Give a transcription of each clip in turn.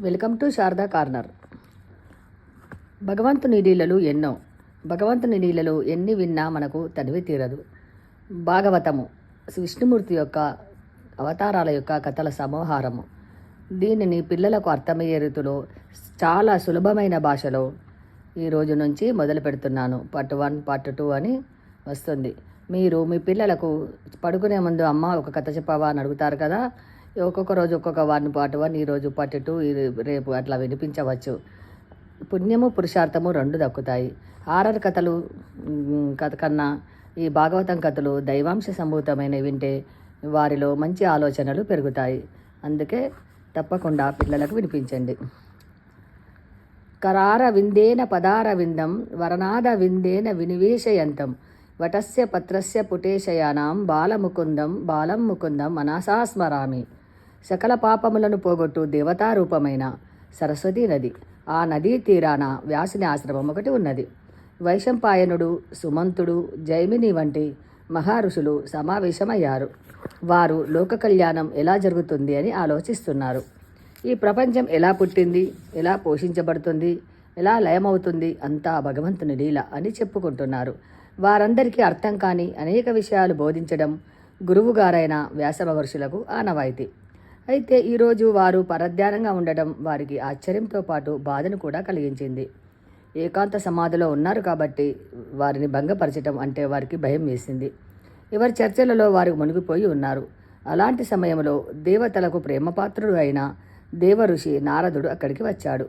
Welcome to Sharada corner. భగవంతుని లీలలు ఎన్నో. భగవంతుని లీలలు ఎన్ని విన్నా మనకు తనివి తీరదు. భాగవతము విష్ణుమూర్తి యొక్క అవతారాల యొక్క కథల సమాహారము. దీనిని పిల్లలకు అర్థమయ్యే రీతిలో చాలా సులభమైన భాషలో ఈ రోజు నుంచి మొదలు పెడుతున్నాను. పార్ట్ వన్ పార్ట్ టూ అని వస్తుంది. మీరు మీ పిల్లలకు పడుకునే ముందు అమ్మ ఒక కథ చెప్పావా అని అడుగుతారు కదా? ఒక్కొక్క రోజు ఒక్కొక్క వన్ పార్ట్ వన్ ఈరోజు పార్ట్ టూ రేపు అట్లా వినిపించవచ్చు. పుణ్యము పురుషార్థము రెండు దక్కుతాయి. ఆర్ఆర్ కథలు కథ కన్నా ఈ భాగవతం కథలు దైవాంశ సంభూతమైన వింటే వారిలో మంచి ఆలోచనలు పెరుగుతాయి. అందుకే తప్పకుండా పిల్లలకు వినిపించండి. కరార విందేన పదార విందం వరనాద విందేన వినివేశయంతం వటస్య పత్రస్య పుటేశయానాం బాలముకుందం బాలం ముకుందం మనసాస్మరామి సకల పాపములను పోగొట్టు దేవతారూపమైన సరస్వతీ నది. ఆ నదీ తీరాన వ్యాసుని ఆశ్రమం ఒకటి ఉన్నది. వైశంపాయనుడు సుమంతుడు జైమిని వంటి మహారుషులు సమావేశమయ్యారు. వారు లోక కళ్యాణం ఎలా జరుగుతుంది అని ఆలోచిస్తున్నారు. ఈ ప్రపంచం ఎలా పుట్టింది? ఎలా పోషించబడుతుంది? ఎలా లయమవుతుంది? అంతా భగవంతుని లీల అని చెప్పుకుంటున్నారు. వారందరికీ అర్థం కాని అనేక విషయాలు బోధించడం గురువుగారైన వ్యాస మహర్షులకు ఆనవాయితీ. అయితే ఈరోజు వారు పరధ్యానంగా ఉండడం వారికి ఆశ్చర్యంతో పాటు బాధను కూడా కలిగించింది. ఏకాంత సమాధిలో ఉన్నారు కాబట్టి వారిని భంగపరచడం అంటే వారికి భయం వేసింది. ఎవరి చర్చలలో వారు మునిగిపోయి ఉన్నారు. అలాంటి సమయంలో దేవతలకు ప్రేమపాత్రుడు అయిన దేవ ఋషి నారదుడు అక్కడికి వచ్చాడు.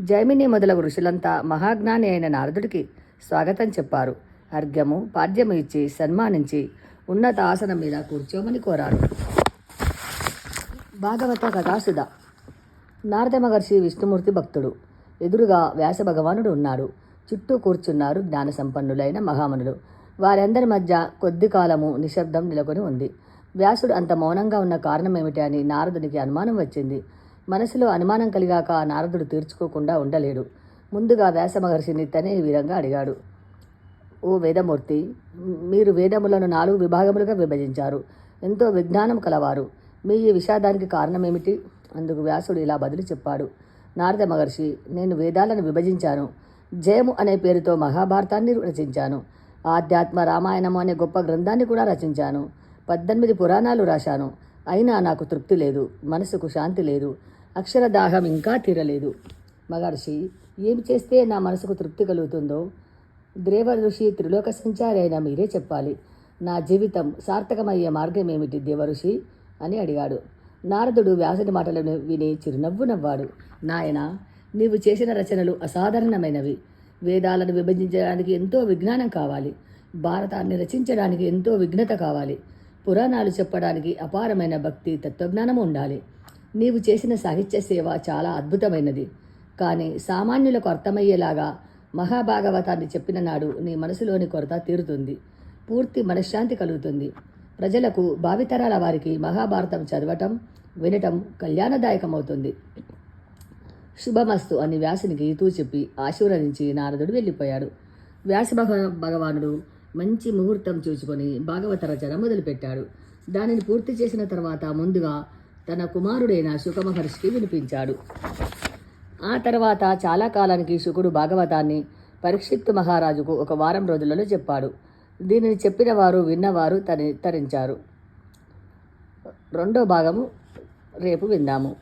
జైమిని మొదలగు ఋషులంతా మహాజ్ఞాని అయిన నారదుడికి స్వాగతం చెప్పారు. అర్ఘ్యము పాద్యము ఇచ్చి సన్మానించి ఉన్నత ఆసనం మీద కూర్చోమని కోరారు. భాగవత కథాసుధ. నారద మహర్షి విష్ణుమూర్తి భక్తుడు. ఎదురుగా వ్యాస భగవానుడు ఉన్నాడు. చుట్టూ కూర్చున్నారు జ్ఞాన సంపన్నులైన మహామునులు. వారందరి మధ్య కొద్ది కాలము నిశ్శబ్దం నెలకొని ఉంది. వ్యాసుడు అంత మౌనంగా ఉన్న కారణం ఏమిటి అని నారదునికి అనుమానం వచ్చింది. మనసులో అనుమానం కలిగాక నారదుడు తీర్చుకోకుండా ఉండలేడు. ముందుగా వ్యాస మహర్షిని తనే ఈ విధంగా అడిగాడు. ఓ వేదమూర్తి మీరు వేదములను నాలుగు విభాగములుగా విభజించారు. ఎంతో విజ్ఞానం కలవారు. మీ ఈ విషాదానికి కారణమేమిటి? అందుకు వ్యాసుడు ఇలా బదులు చెప్పాడు. నారద మహర్షి నేను వేదాలను విభజించాను. జయము అనే పేరుతో మహాభారతాన్ని రచించాను. ఆధ్యాత్మ రామాయణము అనే గొప్ప గ్రంథాన్ని కూడా రచించాను. పద్దెనిమిది పురాణాలు రాశాను. అయినా నాకు తృప్తి లేదు. మనసుకు శాంతి లేదు. అక్షరదాహం ఇంకా తీరలేదు. మహర్షి ఏమి చేస్తే నా మనసుకు తృప్తి కలుగుతుందో? ద్రేవ ఋషి త్రిలోక సంచారి అయిన మీరే చెప్పాలి. నా జీవితం సార్థకమయ్యే మార్గం ఏమిటి దేవఋషి? అని అడిగాడు. నారదుడు వ్యాసుని మాటలను విని చిరునవ్వు నవ్వాడు. నాయన నీవు చేసిన రచనలు అసాధారణమైనవి. వేదాలను విభజించడానికి ఎంతో విజ్ఞానం కావాలి. భారతాన్ని రచించడానికి ఎంతో విఘ్నత కావాలి. పురాణాలు చెప్పడానికి అపారమైన భక్తి తత్వజ్ఞానం ఉండాలి. నీవు చేసిన సాహిత్య సేవ చాలా అద్భుతమైనది. కానీ సామాన్యులకు అర్థమయ్యేలాగా మహాభాగవతాన్ని చెప్పిన నాడు నీ మనసులోని కొరత తీరుతుంది. పూర్తి మనశ్శాంతి కలుగుతుంది. ప్రజలకు భావితరాల వారికి మహాభారతం చదవటం వినటం కళ్యాణదాయకమవుతుంది. శుభమస్తు అని వ్యాసునికి తూ చెప్పి ఆశీర్వదించి నారదుడు వెళ్ళిపోయాడు. వ్యాస భగవానుడు మంచి ముహూర్తం చూసుకొని భాగవత రచన మొదలుపెట్టాడు. దానిని పూర్తి చేసిన తర్వాత ముందుగా తన కుమారుడైన శుకమహర్షికి వినిపించాడు. ఆ తర్వాత చాలా కాలానికి శుకుడు భాగవతాన్ని పరీక్షిత్తు మహారాజుకు ఒక వారం రోజులలో చెప్పాడు. దీనిని చెప్పిన వారు విన్నవారు తరి తరించారు. రెండో భాగము రేపు విందాము.